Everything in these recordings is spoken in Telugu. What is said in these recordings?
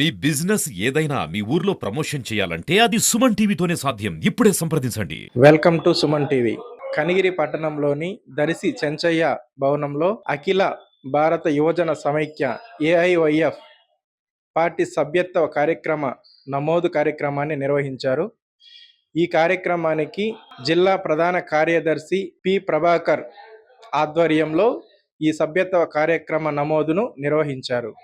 మీ బిజినెస్ ఏదైనా మీ ఊర్లో ప్రమోషన్ చేయాలంటే అది సుమన్ టీవీతోనే సాధ్యం. ఇప్పుడే సంప్రదించండి. Welcome to Suman TV. Kanigiri పట్టణంలోని దరిసి చెంచయ్య భవనంలో అఖిల భారత యువజన సమైక్య ఏఐవైఎఫ్ పార్టీ సభ్యత్వ కార్యక్రమ నమోదు కార్యక్రమాన్ని నిర్వహించారు. ఈ కార్యక్రమానికి జిల్లా ప్రధాన కార్యదర్శి పి ప్రభాకర్ ఆధ్వర్యంలో ఈ సభ్యత్వ కార్యక్రమ నమోదును నిర్వహించారు.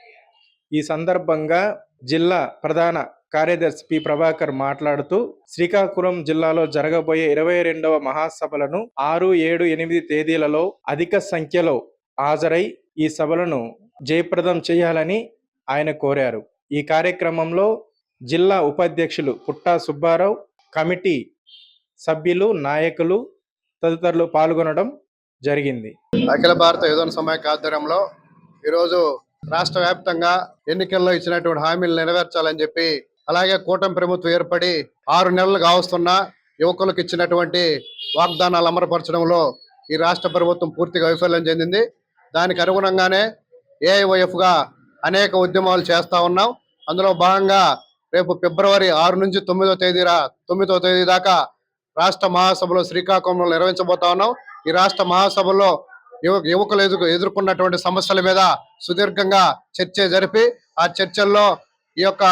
ఈ సందర్భంగా జిల్లా ప్రధాన కార్యదర్శి పి. ప్రభాకర్ మాట్లాడుతూ శ్రీకాకుళం జిల్లాలో జరగబోయే ఇరవై రెండవ మహాసభలను ఆరు ఏడు ఎనిమిది తేదీలలో అధిక సంఖ్యలో హాజరై ఈ సభలను జయప్రదం చేయాలని ఆయన కోరారు. ఈ కార్యక్రమంలో జిల్లా ఉపాధ్యక్షులు పుట్టా సుబ్బారావు కమిటీ సభ్యులు నాయకులు తదితరులు పాల్గొనడం జరిగింది. అఖిల భారత యువజన సమాఖ్య ఆధ్వర్యంలో ఈరోజు రాష్ట్ర వ్యాప్తంగా ఎన్నికల్లో ఇచ్చినటువంటి హామీలు నెరవేర్చాలని చెప్పి అలాగే కూటమి ప్రభుత్వం ఏర్పడి ఆరు నెలలు కావస్తున్నా యువకులకు ఇచ్చినటువంటి వాగ్దానాలు అమరపరచడంలో ఈ రాష్ట్ర ప్రభుత్వం పూర్తిగా వైఫల్యం చెందింది. దానికి అనుగుణంగానే ఏఐవైఎఫ్గా అనేక ఉద్యమాలు చేస్తా ఉన్నాం. అందులో భాగంగా రేపు ఫిబ్రవరి ఆరు నుంచి తొమ్మిదో తేదీ రా తొమ్మిదో తేదీ దాకా రాష్ట్ర మహాసభలో శ్రీకాకుళంలో నిర్వహించబోతా ఉన్నాం. ఈ రాష్ట్ర మహాసభలో యువకులు ఎదురు ఎదుర్కొన్నటువంటి సమస్యల మీద సుదీర్ఘంగా చర్చ జరిపి ఆ చర్చల్లో ఈ యొక్క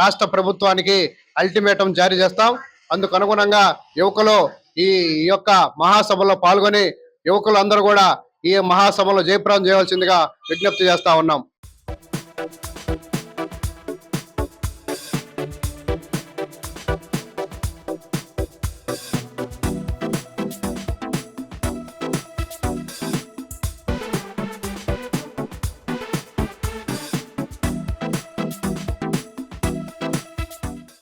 రాష్ట్ర ప్రభుత్వానికి అల్టిమేటం జారీ చేస్తాం. అందుకు అనుగుణంగా యువకులు ఈ ఈ యొక్క మహాసభలో పాల్గొని యువకులు అందరూ కూడా ఈ మహాసభలో జయప్రాణం చేయవలసిందిగా విజ్ఞప్తి చేస్తా ఉన్నాం.